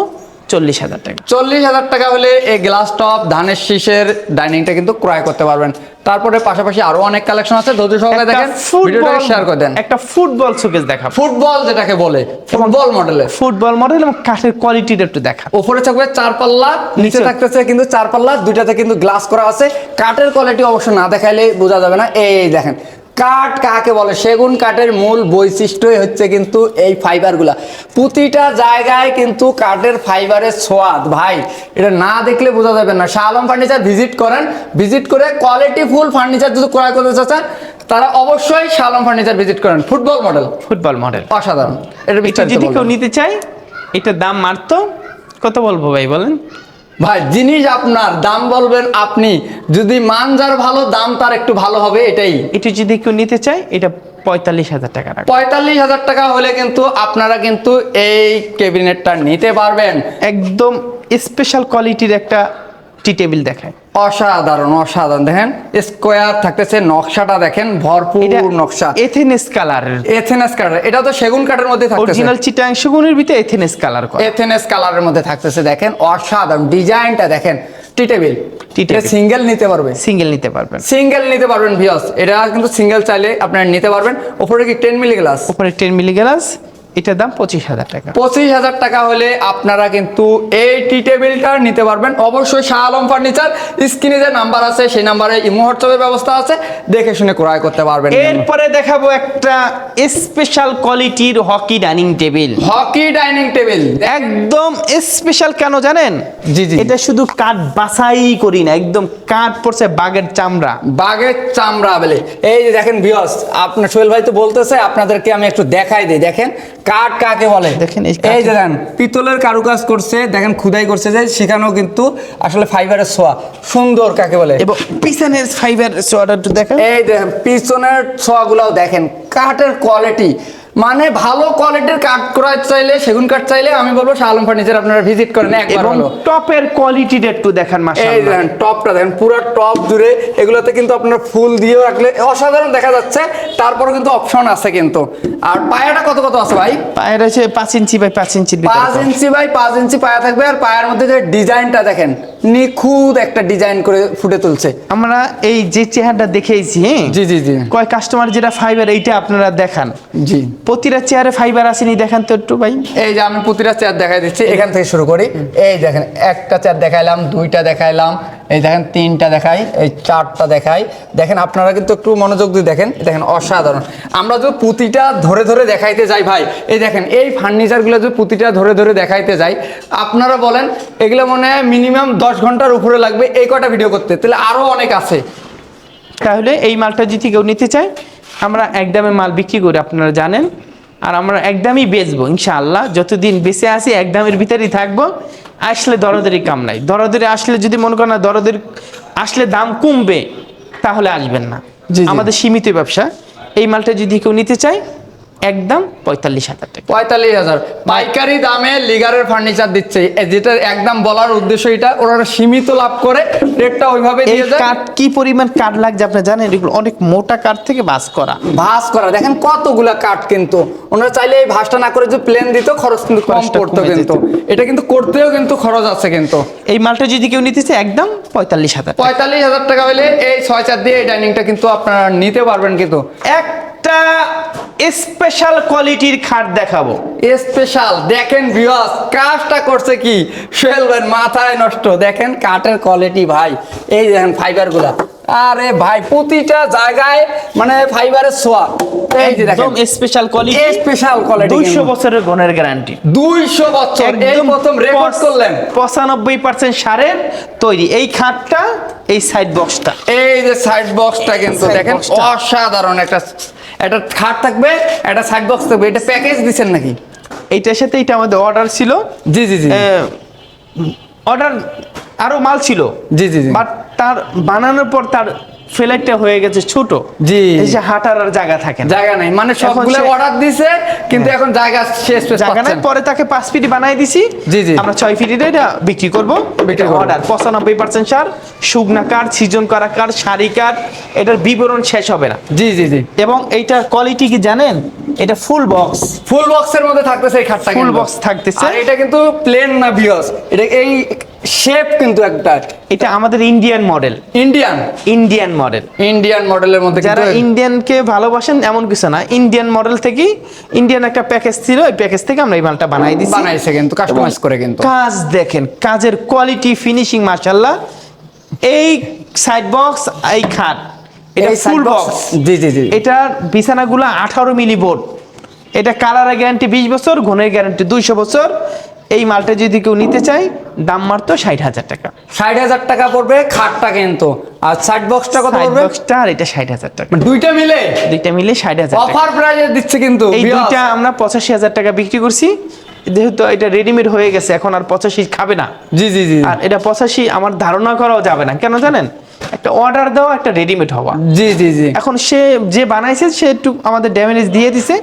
চল্লিশ হাজার টাকা। চল্লিশ হাজার টাকা হলে এই গ্লাস টপ ধানের শীষের ডাইনিংটা কিন্তু ক্রয় করতে পারবেন। তারপরে পাশাপাশি আরও অনেক কালেকশন আছে ধৈর্য সহকারে দেখেন ভিডিওটাকে শেয়ার করে দেন। একটা ফুটবল শোকেস দেখাবো। ফুটবল যেটাকে বলে ফুটবল মডেলের ফুটবল মডেল এবং কাঠের কোয়ালিটিটা একটু দেখা উপরে থাকবে চার পাল্লা নিচে নিচে। থাকতেছে কিন্তু চার পাল্লা দুইটাতে কিন্তু গ্লাস করা আছে। কাঠের কোয়ালিটি অবশ্য না দেখাইলে বোঝা যাবে না। এই দেখেন কাঠ কাকে বলে? সেগুন কাঠের মূল বৈশিষ্ট্যই হচ্ছে কিন্তু এই ফাইবারগুলা। প্রতিটা জায়গায় কিন্তু কাঠের ফাইবারের সোয়াদ। ভাই এটা না দেখলে বোঝা যাবে না। শাহ আলম ফার্নিচার ভিজিট করেন। ভিজিট করে কোয়ালিটি ফুল ফার্নিচার যদি ক্রয় করতে চাচ্ছেন তারা অবশ্যই শাহ আলম ফার্নিচার ভিজিট করেন। ফুটবল মডেল ফুটবল মডেল অসাধারণ। এটা যদি কেউ নিতে চায় এটার দাম মাত্র কত বলব ভাই বলেন? ভাই জিনিস আপনার দাম বলবেন আপনি। যদি মান যার ভালো দাম তার একটু ভালো হবে এটাই। এটা যদি কেউ নিতে চায় এটা পঁয়তাল্লিশ হাজার টাকা পঁয়তাল্লিশ হাজার টাকা হলে কিন্তু আপনারা কিন্তু এই ক্যাবিনেটটা নিতে পারবেন। একদম স্পেশাল কোয়ালিটির একটা টি টেবিল দেখায় অসাধারণ অসাধারণ। দেখেন স্কোয়ার থাকতেছে নকশাটা দেখেন ভরপুর নকশা। এথেনেস কালারের এথেনেস কালার এটা তো সেগুন কাঠের মধ্যে থাকতেছে। অরিজিনাল চিটাং সেগুনের ভিতরে এথেনেস কালার করা। এথেনেস কালারের মধ্যে থাকতেছে দেখেন অসাধারণ। ডিজাইনটা দেখেন tea table. Tea table. Single নিতে পারবে। সিঙ্গেল নিতে পারবেন। সিঙ্গেল নিতে পারবেন ভিওস এটা কিন্তু সিঙ্গেল চাইলে আপনারা নিতে পারবেন। উপরে কি টেন মিলি গ্লাস উপরে টেন মিলি গ্লাস এটার দাম পঁচিশ হাজার টাকা। পঁচিশ হাজার টাকা হলে আপনারা কিন্তু এই টি টেবিলটা নিতে পারবেন। অবশ্যই শাহ আলম ফার্নিচার স্ক্রিনে যে নাম্বার আছে সেই নাম্বারে ইমো হোয়াটসঅ্যাপের ব্যবস্থা আছে। দেখে শুনে ক্রয় করতে পারবেন এরপরে দেখাবো একটা স্পেশাল কোয়ালিটির hockey dining table hockey dining table. একদম স্পেশাল কেন জানেন? জি, জি। এটা শুধু কাঠ বাছাই করি না একদম কাঠ পড়ছে বাঘের চামড়া। বাঘের চামড়া বলে। এই যে দেখেন বিয়স আপনার সোহেল ভাই তো বলতেছে আপনাদেরকে আমি একটু দেখাই দিই। দেখেন কাঠ কাকে বলে? দেখেন এই যে দেখেন পিতলের কারুকাজ করছে দেখেন খুদাই করছে যে সেখানেও কিন্তু আসলে ফাইবারের ছোঁয়া সুন্দর কাকে বলে? এবং পিছনের ফাইবার সোয়াটা একটু দেখেন। এই দেখেন পিছনের ছোঁয়াগুলাও দেখেন কাঠের কোয়ালিটি মানে ভালো কোয়ালিটির কাঠ করা চাইলে সেগুন কাঠ চাইলে আমি বলব শাহ আলম ফার্নিচার আপনারা ভিজিট করেন একবার হলো। টপের কোয়ালিটিটা একটু দেখান এই মাশাআল্লাহ দেখেন টপটা দেখেন পুরো টপ জুড়ে এগুলোতে কিন্তু আপনার ফুল দিয়েও রাখলে অসাধারণ দেখা যাচ্ছে। তারপরে কিন্তু অপশন আছে কিন্তু। আর পায়াটা কত কত আছে ভাই? পায়ের আছে পাঁচ ইঞ্চি বাই পাঁচ ইঞ্চি পাঁচ ভিতরে ইঞ্চি বাই পাঁচ ইঞ্চি পায়া থাকবে আর পায়ের মধ্যে যে ডিজাইনটা দেখেন নিখুঁত একটা ডিজাইন করে ফুটে তুলছে। আমরা এই যে চেহারাটা দেখেইছি হ্যাঁ? জি জি জি। কয় কাস্টমার যেটা ফাইবার এইটা আপনারা দেখান। জি। প্রতিটা চেয়ারে ফাইবার আসেনি দেখান তো একটু ভাই। এই যে আমি প্রতিটা চেয়ার দেখাই দিচ্ছি এখান থেকে শুরু করি। এই দেখেন একটা চেয়ার দেখাইলাম দুইটা দেখাইলাম এই দেখেন তিনটা দেখাই এই চারটা দেখাই। দেখেন আপনারা কিন্তু একটু মনোযোগ দিয়ে দেখেন দেখেন অসাধারণ। আমরা যদি প্রতিটা ধরে ধরে দেখাইতে যাই ভাই এই দেখেন এই ফার্নিচারগুলো যদি পুঁতিটা ধরে ধরে দেখাইতে যাই আপনারা বলেন এগুলো মনে হয় মিনিমাম দশ ঘণ্টার উপরে লাগবে এই কটা ভিডিও করতে? তাহলে আরও অনেক আছে। তাহলে এই মালটা যদি কেউ নিতে চায় আমরা একদমে মাল বিক্রি করি আপনারা জানেন। আর আমরা একদমই বেচবো ইনশাআল্লাহ। যতদিন বেঁচে আসি একদমের ভিতরেই থাকব। আসলে দরদারি কাম নাই। দরদারি আসলে যদি মনে করেন না দরদারি আসলে দাম কমবে তাহলে আসবেন না। আমাদের সীমিত ব্যবসা। এই মালটা যদি কেউ নিতে চায় একদম পঁয়তাল্লিশ হাজার টাকা। পঁয়তাল্লিশ হাজার। পাইকারি দামে লিগারের ফার্নিচার দিচ্ছে। যেটা একদম বলার উদ্দেশ্য এটা ওরা সীমিত লাভ করে রেটটা ওইভাবে এই কাঠ কি পরিমাণ কাঠ লাগছে আপনি জানেন? এগুলো অনেক মোটা কাঠ থেকে বাস করা। ভাঁজ করা। দেখেন কতগুলা কাঠ কিন্তু। ওনারা চাইলে এই ভাঁজটা না করে যে প্লেন দিত খরচ কিন্তু কম পড়তো কিন্তু। এটা কিন্তু করতেও কিন্তু খরচ আছে কিন্তু। এই মালটা যদি কেউ নিতেছে একদম পঁয়তাল্লিশ হাজার পঁয়তাল্লিশ হাজার টাকা হলে এই ছয় চার দিয়ে এই ডাইনিংটা কিন্তু আপনারা নিতে পারবেন কিন্তু। একটা স্পেশাল কোয়ালিটির খাট দেখাবো। স্পেশাল দেখেন ভিউয়ার্স কাজটা করছে কি? সোহেল ভাই মাথায় নষ্ট। দেখেন কাঠের কোয়ালিটি ভাই। এই দেখেন ফাইবারগুলা আরে ভাই প্রতিটা জায়গায় মানে ফাইবারের সোয়া এই যে দেখেন। একদম স্পেশাল কোয়ালিটি স্পেশাল কোয়ালিটি দুইশো বছরের গনের গ্যারান্টি দুইশো বছর। এই প্রথম রেকর্ড করলেন। পঁচানব্বই পার্সেন্ট সারের তৈরি। এই খাটটা এই সাইড বক্সটা এই যে সাইড বক্সটা কিন্তু দেখেন অসাধারণ একটা একটা খাট থাকবে একটা সাইড বক্স থাকবে। এটা প্যাকেজ দিচ্ছেন নাকি? এইটার সাথে এটা আমাদের অর্ডার ছিল। জি জি জি। অর্ডার আরও মাল ছিল। জি, জি, জি। বাট তার বানানোর পর তার ফ্ল্যাটটা হয়ে গেছে ছোট। জি। এই যে হাঁটার আর জায়গা থাকে না। জায়গা নাই। মানে সবগুলো অর্ডার দিছে কিন্তু এখন জায়গা শেষ পেশ জায়গা নাই। পরে তাকে পাঁচ ফিট বানাই দিছি। জি, জি। আমরা ছয় ফিটের এটা বিক্রি করব। বিক্রি। অর্ডার পঁচানব্বই পার্সেন্ট সার। শুকনা কাঠ সিজন করা কাঠ শাড়ি কাঠ এটার বিবরণ শেষ হবে না। জি জি জি। এবং এইটার কোয়ালিটি কি জানেন? এটা ফুল বক্স ফুল বক্সের মধ্যে থাকতেছে এই খাটটা ফুল বক্স থাকতেছে। আর এটা কিন্তু প্লেন না বিয়স এটা এই শেপ কিন্তু একটা। এটা আমাদের Indian model Indian Indian model Indian মডেলের মধ্যে যারা ইন্ডিয়ানকে ভালোবাসেন এমন কিছু না। ইন্ডিয়ান মডেল থেকে ইন্ডিয়ান একটা প্যাকেজ ছিল ওই প্যাকেজ থেকে আমরা এই মালটা বানাই দিছি। বানাইছে কিন্তু কাস্টমাইজ করে কিন্তু। কাজ দেখেন কাজের কোয়ালিটি ফিনিশিং মাশাআল্লাহ। এই সাইড বক্স এই খাট। এটা ফুল বক্স জি, জি, জি। এটার বিছানাগুলো আঠারো মিলি বোর্ড এটা কালারের গ্যারান্টি বিশ বছর ঘনের গ্যারান্টি দুইশো বছর। এই মালটা যদি কেউ নিতে চায় দাম মারতো ষাট হাজার টাকা। ষাট হাজার টাকা পড়বে খাটটা কিন্তু। আর সাইড বক্সটা কত পড়বে? বক্সটা আর এটা ষাট হাজার টাকা। মানে দুইটা মিলে? দুইটা মিলে ষাট হাজার অফার প্রাইজে দিচ্ছে কিন্তু এই দুইটা আমরা পঁচাশি হাজার টাকা বিক্রি করছি। যেহেতু এটা রেডিমেড হয়ে গেছে এখন আর পঁচাশি খাবে না। জি জি জি। আর এটা পঁচাশি আমার ধারণা করাও যাবে না। কেন জানেন? একটা অর্ডার দেওয়া একটা রেডিমেড হওয়া। জি জি জি। এখন সে যে বানাইছে সে একটু আমাদের ড্যামেজ দিয়ে দিছে।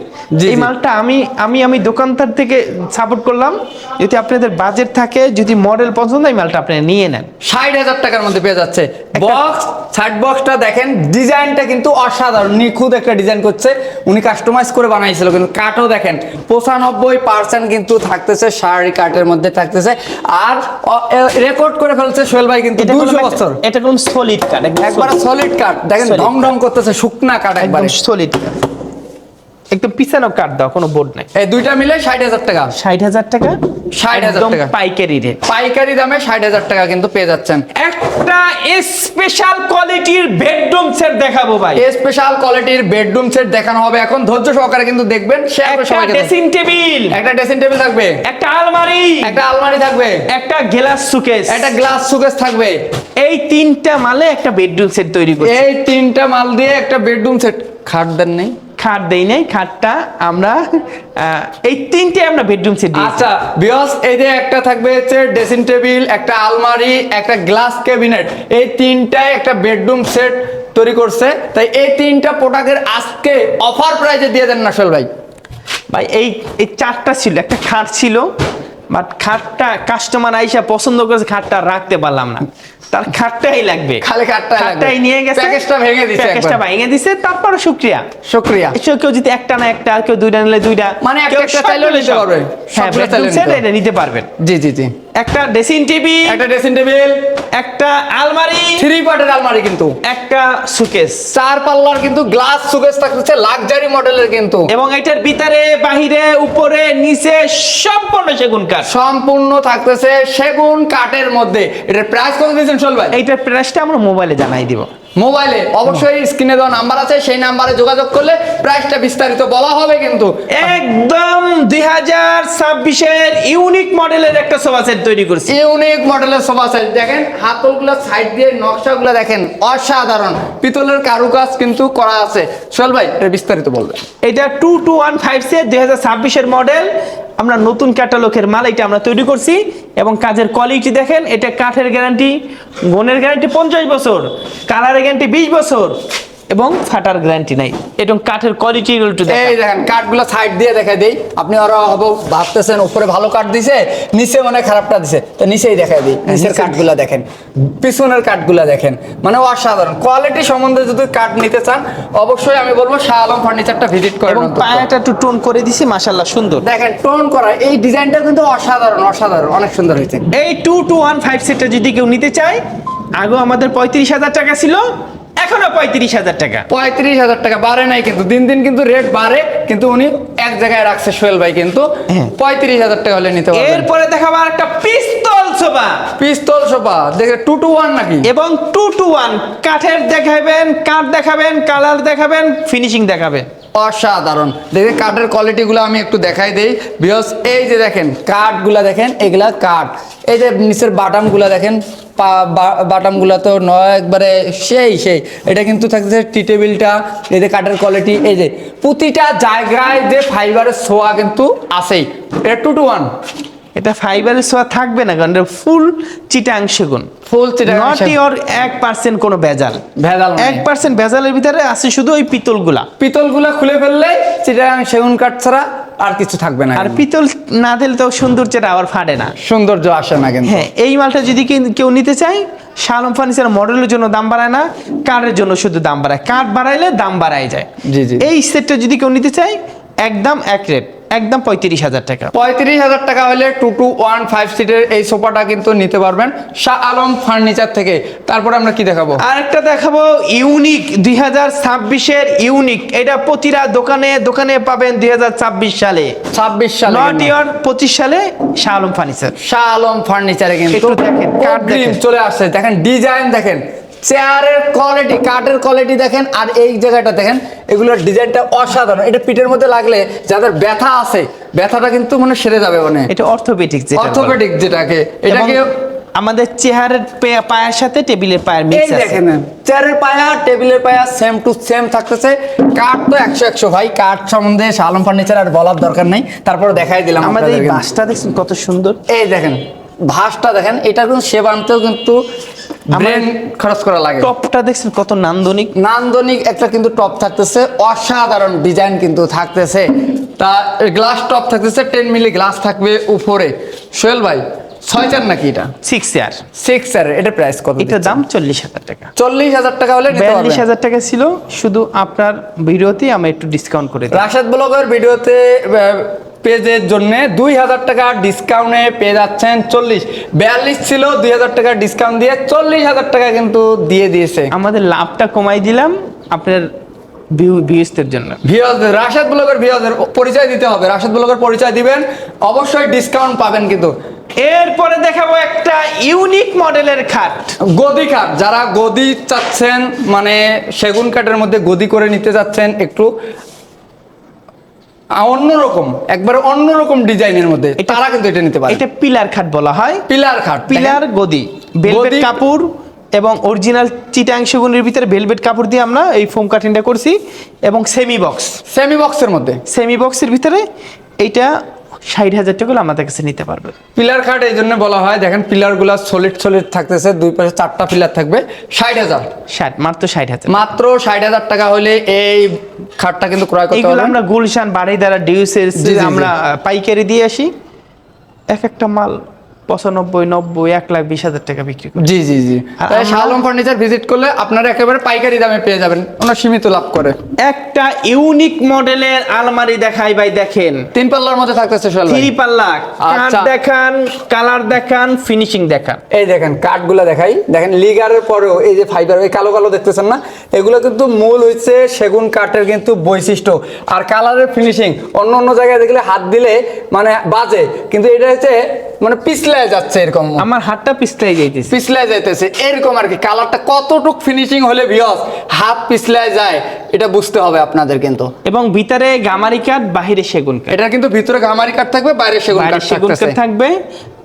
এই মালটা আমি আমি আমি দোকানদার থেকে সাপোর্ট করলাম। যদি আপনাদের বাজেট থাকে যদি মডেল পছন্দ এই মালটা আপনি নিয়ে নেন। ষাট হাজার টাকার মধ্যে পেয়ে যাচ্ছে। বক্স সাইড বক্সটা দেখেন ডিজাইনটা কিন্তু অসাধারণ নিখুঁত একটা ডিজাইন করছে। উনি কাস্টমাইজ করে বানাইছিল কিন্তু কাঠও দেখেন পঁচানব্বই পার্সেন্ট কিন্তু থাকতেছে শাড়ি কাঠের মধ্যে থাকতেছে। আর রেকর্ড করে ফেলছে সোহেল ভাই কিন্তু দুশো বছর। এটা কোন সলিড কাঠ একবার সলিড কাঠ দেখেন ঢং ঢং করতেছে শুকনা কাঠ একবার। সলিড সলিড একদম পিছানো কাঠ দাও কোনো বোর্ড নাই। এই দুইটা মিলে ষাট হাজার টাকা। ষাট হাজার টাকা? 60,000 একদম টাকা। পাইকারি রেট পাইকারি দামে ষাট হাজার টাকা কিন্তু পেয়ে যাচ্ছেন। একটা স্পেশাল কোয়ালিটির বেডরুম সেট দেখাবো ভাই। স্পেশাল কোয়ালিটির বেডরুম সেট দেখানো হবে এখন। ধৈর্য সহকারে কিন্তু দেখবেন একটা ড্রেসিং টেবিল একটা ড্রেসিং টেবিল থাকবে। একটা আলমারি। একটা আলমারি থাকবে। একটা গ্লাস সুকেস একটা গ্লাস সুকেস থাকবে। এই তিনটা মালে একটা বেডরুম সেট তৈরি করছি। এই তিনটা মাল দিয়ে একটা বেডরুম সেট খাট দেন নেই। খাট দেই নাই খাটটা আমরা এই তিনটে আমরা বেডরুম সেট আচ্ছা বিয়স এই যে একটা থাকবে হচ্ছে ড্রেসিং টেবিল একটা আলমারি একটা গ্লাস ক্যাবিনেট এই তিনটায় একটা বেডরুম সেট তৈরি করছে। তাই এই তিনটা প্রোডাক্টের আজকে অফার প্রাইজে দিয়ে দেন নাসল ভাই। ভাই এই এই চারটা ছিল একটা খাট ছিল বাট খাটটা কাস্টমার আইসা পছন্দ করেছে খাটটা রাখতে পারলাম না। তার খাটটাই লাগবে। খালি খাটটাই। খাটটাই নিয়ে গেছে। প্যাকেজটা ভেঙে দিছে প্যাকেজটা ভেঙে দিছে তারপরে শুক্রিয়া। শুক্রিয়া। এসব কেউ যদি একটা না একটা কেউ দুইটা নিলে দুইটা মানে একটা চাইলেও নিতে পারবে। হ্যাঁ নিতে পারবেন। জি জি জি। একটা ড্রেসিং টেবিল একটা ড্রেসিং টেবিল একটা আলমারি থ্রি পার্টের আলমারি কিন্তু। একটা সুকেস চার পাল্লার কিন্তু গ্লাস সুকেস থাকতেছে লাক্সারি মডেলের কিন্তু। এবং এটার ভিতরে বাহিরে উপরে নিচে সম্পূর্ণ সেগুন কাঠ। সম্পূর্ণ থাকতেছে সেগুন কাঠের মধ্যে। এটার প্রাইস কত দিয়েছেন ভাই? এইটার প্রাইসটা আমরা মোবাইলে জানাই দিব। মোবাইলে অবশ্যই স্ক্রিনে দেওয়া নাম্বার আছে সেই নাম্বারে যোগাযোগ করলে প্রাইসটা বিস্তারিত বলা হবে কিন্তু। একদম দুই হাজার ছাব্বিশের ইউনিক মডেলের একটা সোফা সেট তৈরি করছি। ইউনিক মডেলের সোফা সেট দেখেন হাতলগুলো সাইড দিয়ে নকশাগুলো দেখেন অসাধারণ। পিতলের কারুকাজ কিন্তু করা আছে। সোহেল ভাই এটা বিস্তারিত বলবে এটা টু টু ওয়ান ফাইভ সে দুই হাজার ছাব্বিশের মডেল আমরা নতুন ক্যাটালগের মাল এটা আমরা তৈরি করছি এবং কাজের কোয়ালিটি দেখেন, এটা কাঠের গ্যারান্টি গনের গ্যারান্টি পঞ্চাশ বছর কালারের গ্যারান্টি বিশ বছর। এবং ফাটার গ্যারান্টি নাই। এবং কাঠের কোয়ালিটি একটু এই দেখেন কাঠগুলো সাইড দিয়ে দেখা দেই। আপনি আরও হব ভাবতেছেন উপরে ভালো কাঠ দিছে নিচে মানে খারাপটা দিছে। তো নিচেই দেখা দিই নিচের নিচে- কাঠগুলো দেখেন। পিছনের কাঠগুলো দেখেন। মানে অসাধারণ। কোয়ালিটি সম্বন্ধে যদি কাঠ নিতে চান অবশ্যই আমি বলব শাহ আলম ফার্নিচারটা ভিজিট করেন এবং। পায়াটা একটু টোন করে দিছি মাশাল্লাহ সুন্দর। দেখেন টোন করা এই ডিজাইনটা কিন্তু অসাধারণ অসাধারণ অনেক সুন্দর হয়েছে। এই টু টু ওয়ান ফাইভ সেটটা যদি কেউ নিতে চায় আগেও আমাদের পঁয়ত্রিশ হাজার টাকা ছিল এখনও পঁয়ত্রিশ হাজার টাকা। পঁয়ত্রিশ হাজার টাকা বাড়ে নাই কিন্তু দিন দিন কিন্তু রেট বাড়ে কিন্তু উনি এক জায়গায় রাখছে সোহেল ভাই কিন্তু হ্যাঁ। পঁয়ত্রিশ হাজার টাকা হলে নিতে পারবেন। এরপরে দেখাবো আর একটা পিস্তল সোফা পিস্তল সোফা দেখে টু টু ওয়ান নাকি? এবং টু টু ওয়ান কাঠের দেখাবেন কাঠ দেখাবেন কালার দেখাবেন ফিনিশিং দেখাবেন। অসাধারণ। দেখে কাঠের কোয়ালিটিগুলো আমি একটু দেখাই দিই। বিকজ এই যে দেখেন কাঠগুলা দেখেন, এগুলা কাঠ এই যে নিচের বাটামগুলো দেখেন বাটামগুলো তো নয়, একবারে সেই সেই। এটা কিন্তু থাকছে টি টেবিলটা এই যে কাঠের কোয়ালিটি এই যে। প্রতিটা জায়গায় যে ফাইবারের ছোঁয়া কিন্তু আসেই এটা টু টু ওয়ান এটা ফাইবারের সোয়া থাকবে না কারণ ফুল চিটাং সেগুন। ফুল নট ইওর এক পার্সেন্ট কোনো ভেজাল। ভেজাল নাই। এক পার্সেন্ট ভেজালের ভিতরে আছে শুধু ওই পিতলগুলা। পিতলগুলা খুলে ফেললে চিটাগাং সেগুন কাঠ ছাড়া আর কিছু থাকবে না আর পিতল না দিলে তো সৌন্দর্যটা আবার ফাটে না। সৌন্দর্য আসে না কিন্তু। হ্যাঁ এই মালটা যদি কেউ- কেউ নিতে চায় শালম ফার্নিচার মডেলের জন্য দাম বাড়ায় না কাঠের জন্য শুধু দাম বাড়ায়। কাঠ বাড়াইলে দাম বাড়ায় যায়। জি, জি। এই সেটটা যদি কেউ নিতে চায় একদম এক রেট একদম পঁয়ত্রিশ হাজার টাকা। পঁয়ত্রিশ হাজার টাকা হলে টু টু ওয়ান ফাইভ সিটের এই সোফাটা কিন্তু নিতে পারবেন শাহ আলম ফার্নিচার থেকে। তারপরে আমরা কি দেখাবো? আরেকটা দেখাবো ইউনিক দুই হাজার ছাব্বিশের ইউনিক এটা প্রতিটা দোকানে দোকানে পাবেন দুই হাজার ছাব্বিশ সালে। ছাব্বিশ সালে। নট ইয়ার পঁচিশ সালে শাহ আলম ফার্নিচার শাহ আলম ফার্নিচারে কিন্তু দেখেন। চলে আসছে। দেখেন ডিজাইন দেখেন। চেয়ারের কোয়ালিটি কাঠের কোয়ালিটি দেখেন আর এই জায়গাটা দেখেন এগুলোর ডিজাইনটা অসাধারণ। এটা পিঠের মধ্যে লাগলে যাদের ব্যথা আছে ব্যথাটা কিন্তু মানে সেরে যাবে মানে। এটা অর্থোপেডিক যেটা। অর্থোপেডিক যেটাকে এটাকে আমাদের চেহারের পায়ের সাথে টেবিলের পায়ের মিক্স আছে। দেখেন চেয়ারের পায়া টেবিলের পায়া সেম টু সেম থাকতেছে। কাঠ তো একশো একশো ভাই কাঠ সম্বন্ধে শালম ফার্নিচার আর বলার দরকার নেই। তারপর দেখাই দিলাম আমাদের এই। বাসটা দেখছেন কত সুন্দর। এই দেখেন ভাসটা দেখেন এটা কিন্তু সেব আনতেও কিন্তু ব্রেন খরচ করা লাগে। টপটা দেখছেন কত নান্দনিক। নান্দনিক একটা কিন্তু টপ থাকতেছে অসাধারণ ডিজাইন কিন্তু থাকতেছে। তা গ্লাস টপ থাকতেছে টেন মিলি গ্লাস থাকবে উপরে। সোহেল ভাই ছয় চার নাকি এটা? সিক্স ইয়ার সিক্স স্যার এটা প্রাইস কত এটার দাম চল্লিশ হাজার টাকা। চল্লিশ হাজার টাকা হলে বিয়াল্লিশ হাজার টাকা ছিল শুধু আপনার ভিডিওতে আমি একটু ডিসকাউন্ট করে রাশেদ ব্লগের ভিডিওতে পেজের জন্য দুই হাজার টাকা ডিসকাউন্টে পেয়ে যাচ্ছেন চল্লিশ। বিয়াল্লিশ ছিল দুই হাজার টাকা ডিসকাউন্ট দিয়ে চল্লিশ হাজার টাকা কিন্তু দিয়ে দিয়েছে। আমাদের লাভটা কমাই দিলাম আপনার ভিউজদের জন্য। রাশেদ ব্লগের পরিচয় দিতে হবে। রাশেদ ব্লগের পরিচয় দিবেন অবশ্যই ডিসকাউন্ট পাবেন কিন্তু। এরপরে দেখাবো একটা ইউনিক মডেলের খাট। গদি যারা গদি চাচ্ছেন মানে সেগুন কাঠের মধ্যে গদি করে নিতে যাচ্ছেন একটু অন্যরকম একবার অন্যরকম ডিজাইনের মধ্যে এটা- তারা কিন্তু এটা নিতে পারে। এটা পিলার খাট বলা হয়। পিলার খাট পিলার গদি বেলভেট কাপড় এবং অরিজিনাল চিটাং সেগুনের ভিতরে বেলভেট কাপড় দিয়ে আমরা এই ফোম কাটিংটা করছি এবং সেমি বক্স সেমি বক্সের মধ্যে। সেমি বক্সের ভিতরে এইটা ষাট হাজার টাকা আমাদের কাছে নিতে পারবে। পিলার খাট এই জন্য বলা হয় দেখেন পিলারগুলা সলিড সলিড থাকতেছে দুই পাশে চারটা পিলার থাকবে ষাট হাজার। ষাট মাত্র ষাট হাজার। মাত্র ষাট হাজার টাকা হলে এই খাটটা কিন্তু ক্রয় করতে হবে পারবেন। আমরা গুলশান বাড়ি দ্বারা ডিউসের। আমরা পাইকারি দিয়ে আসি। এক একটা মাল পঁচানব্বই নব্বই এক লাখ বিশ হাজার টাকা বিক্রি করি। জি জি জি। আলম ফার্নিচার ভিজিট করলে আপনারা একেবারে পাইকারি দামে পেয়ে যাবেন। ওনার সীমিত লাভ করে। একটা ইউনিক মডেলের আলমারি দেখাই ভাই দেখেন। তিন পাল্লার মধ্যে থাকতেছে। থ্রি পাল্লা। কাঠ আচ্ছা। দেখান কালার দেখান ফিনিশিং দেখান। এই দেখেন কাঠগুলো দেখাই। দেখেন লিগারের পরেও এই যে ফাইবার এই কালো কালো দেখতেছেন না? এগুলো কিন্তু মূল হচ্ছে সেগুন কাঠের কিন্তু বৈশিষ্ট্য। আর কালারের ফিনিশিং অন্য অন্য জায়গায় দেখলে হাত দিলে মানে বাজে। কিন্তু এটা হচ্ছে মানে পিছলায় যাচ্ছে এরকম। আমার হাতটা পিছলাই যাইতেছে। পিছলায় যাইতেছে এরকম আর কি। কালারটা কতটুক ফিনিশিং হলে বিয়স হাত পিছলায় যায় এটা বুঝতে হবে আপনাদের কিন্তু। এবং ভিতরে গামারি কাঠ বাহিরে সেগুন কাঠ এটা কিন্তু ভিতরে ঘামারি কাঠ থাকবে বাইরে সেগুন কাঠ সেগুন কাঠ থাকবে।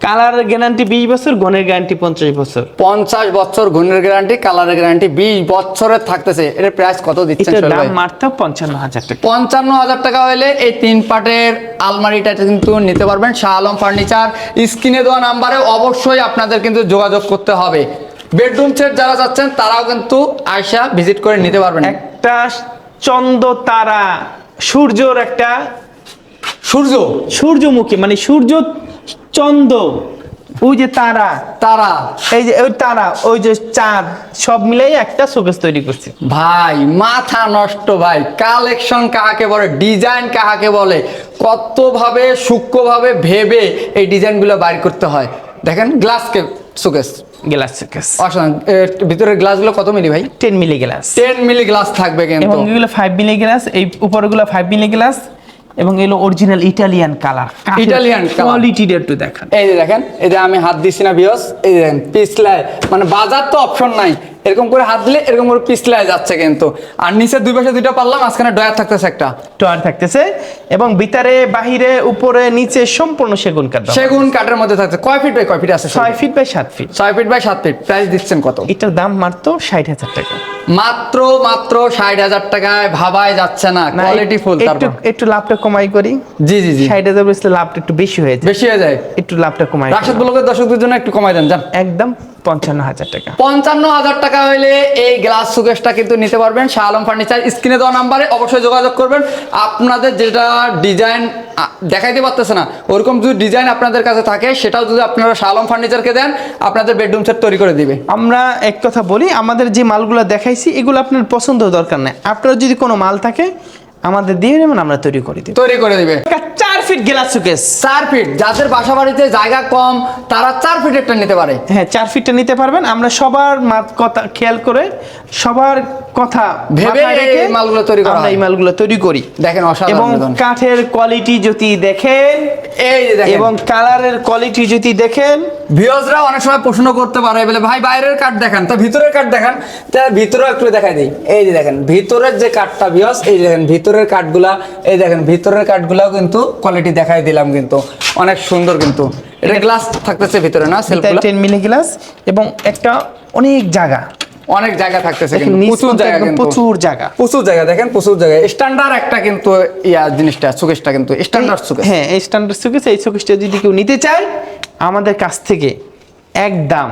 কালারের গ্যারান্টি বিশ বছর গনের গ্যারান্টি পঞ্চাশ বছর। পঞ্চাশ বছর গুণের গ্যারান্টি কালারের গ্যারান্টি বিশ বছরের থাকতেছে। এর প্রাইস কত দিচ্ছেন দাম মাত্র পঞ্চান্ন হাজার টাকা। পঞ্চান্ন হাজার টাকা হলে এই তিন পাটের আলমারিটা কিন্তু নিতে পারবেন। শাহ আলম ফার্নিচার স্ক্রিনে দেওয়া নাম্বারে অবশ্যই আপনাদের কিন্তু যোগাযোগ করতে হবে। বেডরুম সেট যারা যাচ্ছেন তারাও কিন্তু আয়সা ভিজিট করে নিতে পারবেন। একটা চন্দ্র তারা সূর্যর একটা সূর্য? সূর্যমুখী মানে সূর্য চন্দ্র। ওই যে তারা। তারা। এই যে ওই তারা ওই যে চাঁদ সব মিলাই একটা শোকেস তৈরি করছে। ভাই মাথা নষ্ট ভাই। কালেকশন কাহাকে বলে ডিজাইন কাহাকে বলে কতভাবে সূক্ষ্মভাবে ভেবে এই ডিজাইনগুলো বাইর করতে হয়। দেখেন গ্লাসকে সুকেস গ্লাস শোকেস। অসাধারণ। ভিতরের গ্লাসগুলো কত মিলি ভাই? Ten milli glass ten milli glass থাকবে কিন্তু। এগুলো ফাইভ মিলি গ্লাস এই উপরগুলো ফাইভ মিলি গ্লাস এবং এলো original Italian colour Italian quality কোয়ালিটিটা একটু দেখেন। এই যে দেখেন এই যে আমি হাত দিচ্ছি না বিয়স এই দেখেন পিছলায় মানে বাজার তো অপশন নাই। এরকম করে হাত দিলে এরকম করে পিছলায় যাচ্ছে কিন্তু। আর নিচে দুই পাশে দুইটা পারলাম মাঝখানে ডয়ার থাকতেছে একটা। টোয়ার থাকতেছে এবং ভিতরে বাহিরে উপরে নিচে সম্পূর্ণ সেগুন কাঠ সেগুন কাঠের মধ্যে থাকছে। কয় ফিট বাই কয় ফিট আছে ছয় ফিট বাই সাত ফিট। ছয় ফিট বাই সাত ফিট। প্রাইস দিচ্ছেন কত? এটার দাম মাত্র ষাট হাজার টাকা। মাত্র মাত্র ষাট হাজার টাকায় ভাবাই যাচ্ছে না। কোয়ালিটি ফুল একটু একটু লাভটা কমাই করি। জি জি জি। ষাট হাজার লাভটা একটু বেশি হয়ে যায়। বেশি হয়ে যায়। একটু লাভটা কমাই। রাশেদ ব্লকের দর্শকদের জন্য একটু কমাই দেন যান। একদম। পঞ্চান্ন হাজার টাকা। পঞ্চান্ন হাজার টাকা হইলে এই গ্লাস সুকেশটা কিন্তু নিতে পারবেন। শাহ আলম ফার্নিচার স্ক্রিনে দেওয়া নাম্বারে অবশ্যই যোগাযোগ করবেন। আপনাদের যেটা ডিজাইন দেখাইতে পারতেছে না ওরকম যদি ডিজাইন আপনাদের কাছে থাকে সেটাও যদি আপনারা শাহ আলম ফার্নিচারকে দেন আপনাদের বেডরুম সেট তৈরি করে দিবে। আমরা এক কথা বলি আমাদের যে মালগুলো দেখাইছি এগুলো আপনার পছন্দ দরকার নেই। আপনার যদি কোনো মাল থাকে আমাদের দিয়ে নেবেন আমরা তৈরি করে দিই তৈরি করে দিবে। ফিট গ্লাস সুকেস চার ফিট যাদের বাসা বাড়িতে জায়গা কম তারা চার ফিটেরটা নিতে পারে। হ্যাঁ চার ফিটটা নিতে পারবেন। আমরা সবার মাত কথা খেয়াল করে সবার কথা ভেবে এই মালগুলো তৈরি করা আমরা এই মালগুলো তৈরি করি। দেখেন অসাধারণ বেদন। কাঠের কোয়ালিটি যদি দেখেন এই দেখেন। এবং কালারের কোয়ালিটি যদি দেখেন ভিউয়ার্সরা অনেক সময় প্রশ্ন করতে পারে বলে ভাই বাইরের কাঠ দেখান। তো ভিতরের কাঠ দেখান। তা ভিতরে একটু দেখাই দিই। এই যে দেখেন ভিতরের যে কাঠটা ভিউয়ার্স এই দেখেন ভিতরের কাঠগুলা এই দেখেন ভিতরের কাঠগুলাও কিন্তু কোয়ালিটি দেখাই দিলাম কিন্তু। অনেক সুন্দর কিন্তু। এটা গ্লাস থাকতেছে ভিতরে না সেলফগুলো টেন মিলি গ্লাস এবং একটা অনেক জায়গা। অনেক জায়গা থাকতেছে প্রচুর জায়গা প্রচুর জায়গা। প্রচুর জায়গা দেখেন প্রচুর জায়গা। স্ট্যান্ডার্ড একটা কিন্তু ইয়া জিনিসটা সুকেশটা কিন্তু স্ট্যান্ডার্ড সুকেশ। হ্যাঁ এই স্ট্যান্ডার্ড সুকেশ এই সুকেশটা যদি কেউ নিতে চায় আমাদের কাছ থেকে একদম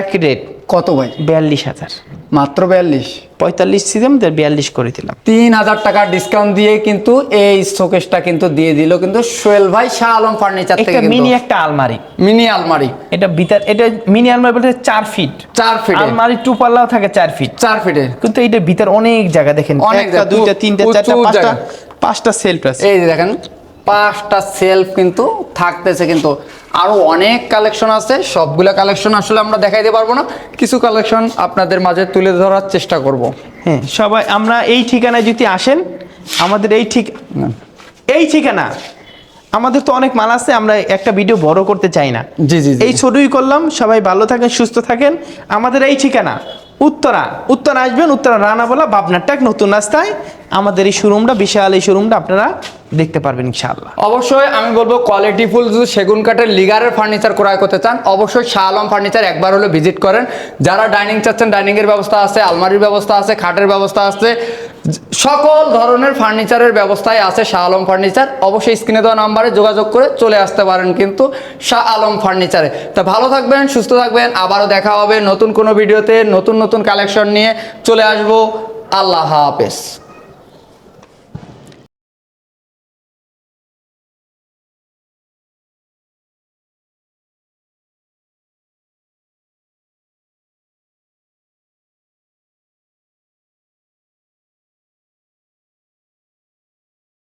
এক রেট কত ভাই? বিয়াল্লিশ হাজার। মাত্র বিয়াল্লিশ? পঁয়তাল্লিশ তার বিয়াল্লিশ করে দিলাম। তিন হাজার টাকার ডিসকাউন্ট দিয়ে কিন্তু এই শোকেসটা কিন্তু দিয়ে দিল কিন্তু সোহেল ভাই শাহ আলম ফার্নিচার থেকে মিনি একটা আলমারি। মিনি আলমারি। এটা ভিতর এটা মিনি আলমারি বলতে চার ফিট চার ফিট আলমারি টু পাল্লাও থাকে চার ফিট চার ফিটের কিন্তু এটা ভিতর অনেক জায়গা দেখেন। অনেক দুইটা তিনটা চারটা পাঁচটা। পাঁচটা সেলফ আছে। এই দেখেন। পাঁচটা সেলফ কিন্তু থাকতেছে কিন্তু। আরও অনেক কালেকশন আছে সবগুলা কালেকশন আসলে আমরা দেখাইতে পারব না। কিছু কালেকশন আপনাদের মাঝে তুলে ধরার চেষ্টা করব। হ্যাঁ সবাই আমরা এই ঠিকানায় যদি আসেন আমাদের এই ঠিক এই ঠিকানা। আমাদের তো অনেক মাল আছে আমরা একটা ভিডিও বড় করতে চাই না। জি, জি। এই ছোটই করলাম সবাই ভালো থাকেন সুস্থ থাকেন। আমাদের এই ঠিকানা উত্তরা। উত্তরা আসবেন উত্তরা রানা বলা বাবনার নতুন রাস্তায়। আমাদের এই শোরুমটা বিশাল এই শোরুমটা আপনারা দেখতে পারবেন ইনশাআল্লাহ। অবশ্যই আমি বলব কোয়ালিটি ফুল যদি সেগুন কাঠের লিগারের ফার্নিচার ক্রয় করতে চান, অবশ্যই শাহ আলম ফার্নিচার একবার হলে ভিজিট করেন। যারা ডাইনিং চাচ্ছেন ডাইনিং এর ব্যবস্থা আছে, আলমারির ব্যবস্থা আছে, খাটের ব্যবস্থা আছে, সকল ধরনের ফার্নিচারের ব্যবস্থায় আছে শাহ আলম ফার্নিচার অবশ্যই স্ক্রিনে দেওয়া নাম্বারে যোগাযোগ করে চলে আসতে পারেন কিন্তু শাহ আলম ফার্নিচারে তা ভালো থাকবেন, সুস্থ থাকবেন, আবারও দেখা হবে নতুন কোনো ভিডিওতে নতুন নতুন কালেকশন নিয়ে। চলে আসব, আল্লাহ হাফেজ।